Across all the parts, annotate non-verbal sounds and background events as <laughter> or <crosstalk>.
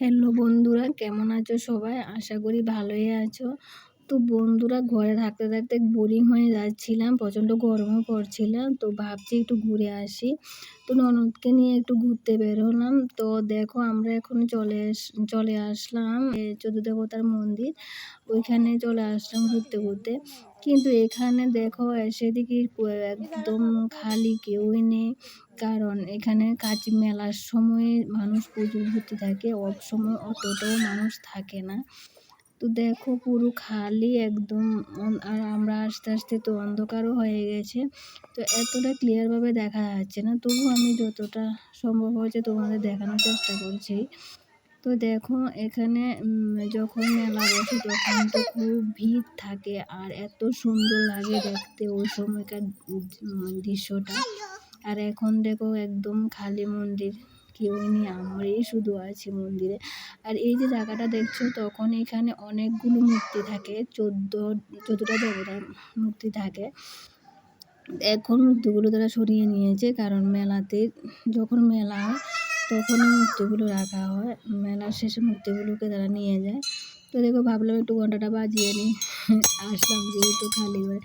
Hello বন্ধুরা কেমন আছো সবাই? আশা করি ভালোই আছো। তো বন্ধুরা ঘরে থাকতে থাকতে বোরিং হয়ে যাচ্ছিলাম, প্রচণ্ড গরমও পড়ছিলাম, তো ভাবছি একটু ঘুরে আসি। তো ননদকে নিয়ে একটু ঘুরতে বেরোলাম। তো দেখো আমরা এখন চলে চলে আসলাম চোদ্দ দেবতার মন্দির। ওইখানে চলে আসলাম ঘুরতে ঘুরতে। কিন্তু এখানে দেখো এসে দেখি একদম খালি কেউই নেই। কারণ এখানে কাজ মেলার সময় মানুষ প্রচুর ঘুরতে থাকে অফ সময় অতটাও মানুষ থাকে না। তো দেখো পুরো খালি একদম আর আমরা আস্তে আস্তে তো অন্ধকারও হয়ে গেছে। তো এতটা ক্লিয়ারভাবে দেখা যাচ্ছে না। তবু আমি যতটা সম্ভব হয়েছে তোমাদের দেখানোর চেষ্টা করছি। তো দেখো এখানে যখন মেলা বসে তখন তো খুব ভিড় থাকে আর এত সুন্দর লাগে দেখতে ওই সময়কার দৃশ্যটা। আর এখন দেখো একদম খালি মন্দির। কেউ নেই, আমরাই শুধু আছি মন্দিরে। আর এই যে জায়গাটা দেখছ, তখন এখানে অনেকগুলো মূর্তি থাকে, চোদ্দ, চোদ্দোটা দেবতার মূর্তি থাকে। এখন মূর্তিগুলো তারা সরিয়ে নিয়েছে, কারণ মেলাতে যখন মেলা হয় তখন মূর্তিগুলো রাখা হয়। মেলার শেষে মূর্তিগুলোকে তারা নিয়ে যায়। তো দেখো, ভাবলাম একটু ঘন্টাটা বাজিয়ে নিই। আসলাম যেহেতু খালি করে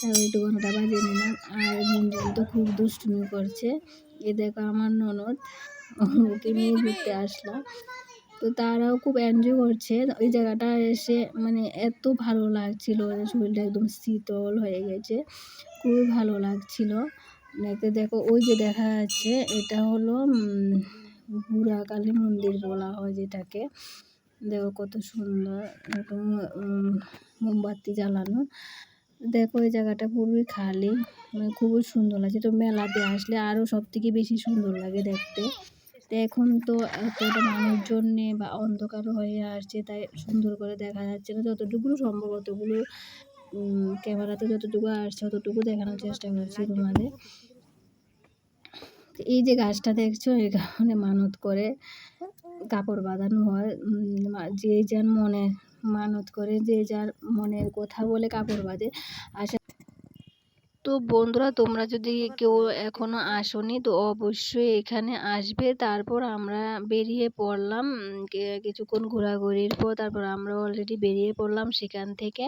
তারপর একটু ঘন্টাটা বাজিয়ে নিলাম। আর গুঞ্জন তো খুব দুষ্টুমি করছে। এ দেখো আমার ননদ। ওকে নিয়ে ঘুরতে আসলাম। তো তারাও খুব এনজয় করছে। ওই জায়গাটা এসে মানে এত ভালো লাগছিল। শরীরটা একদম শীতল হয়ে গেছে। খুবই ভালো লাগছিল। দেখতে দেখো ওই যে দেখা যাচ্ছে এটা হলো বুড়া কালী মন্দির বলা হয় যেটাকে। দেখো কত সুন্দর এরকম মোমবাতি জ্বালানো। দেখো এই জায়গাটা পুরোই খালি। মানে খুবই সুন্দর লাগছে। তো মেলাতে আসলে আরও সব থেকে বেশি সুন্দর লাগে দেখতে। তো এখন তো এতটা মানুষজন নেই বা অন্ধকার হয়ে আসছে, তাই সুন্দর করে দেখা যাচ্ছে না। যতটুকু সম্ভব অতগুলো ক্যামেরাতে যতটুকু আসছে ততটুকু দেখানোর চেষ্টা করছি তোমাদের। এই যে গাছটা দেখছ এই কারণে মানত করে কাপড় বাঁধানো হয়। যে যার মনে মানত করে, যে যার মনের কথা বলে কাপড় বাঁধে। আশা তো বন্ধুরা, তোমরা যদি কেউ এখনও আসনি, তো অবশ্যই এখানে আসবে। তারপর আমরা বেরিয়ে পড়লাম কিছুক্ষণ ঘোরাঘুরির পর তারপর আমরা অলরেডি বেরিয়ে পড়লাম সেখান থেকে।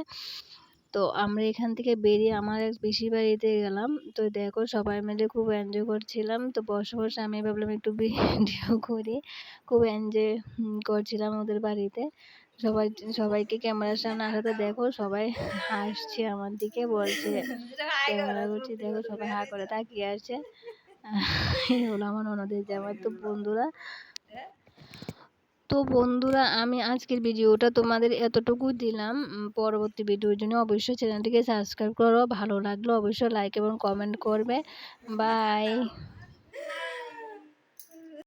তো আমরা এখান থেকে বেরিয়ে আমার এক পিসির বাড়িতে গেলাম। তো দেখো, সবাই মিলে খুব এনজয় করছিলাম। তো বসে বসে আমি ভাবলাম একটু <laughs> ভিডিও করি। খুব এনজয় করছিলাম ওদের বাড়িতে। সবাই, সবাইকে ক্যামেরার সামনে আসাতে দেখো, সবাই হাসছে আমার দিকে, বলছে ক্যামেরা করছি, দেখো সবাই হা করে তাকিয়ে আসছে এগুলো <laughs> আমার ননদের জামাই তো বন্ধুরা। তো বন্ধুরা, আমি আজকের ভিডিওটা তোমাদের এতটুকু দিলাম। পরবর্তী ভিডিওর জন্য অবশ্যই চ্যানেলটিকে সাবস্ক্রাইব করো, ভালো লাগল অবশ্যই লাইক এবং কমেন্ট করবে। বাই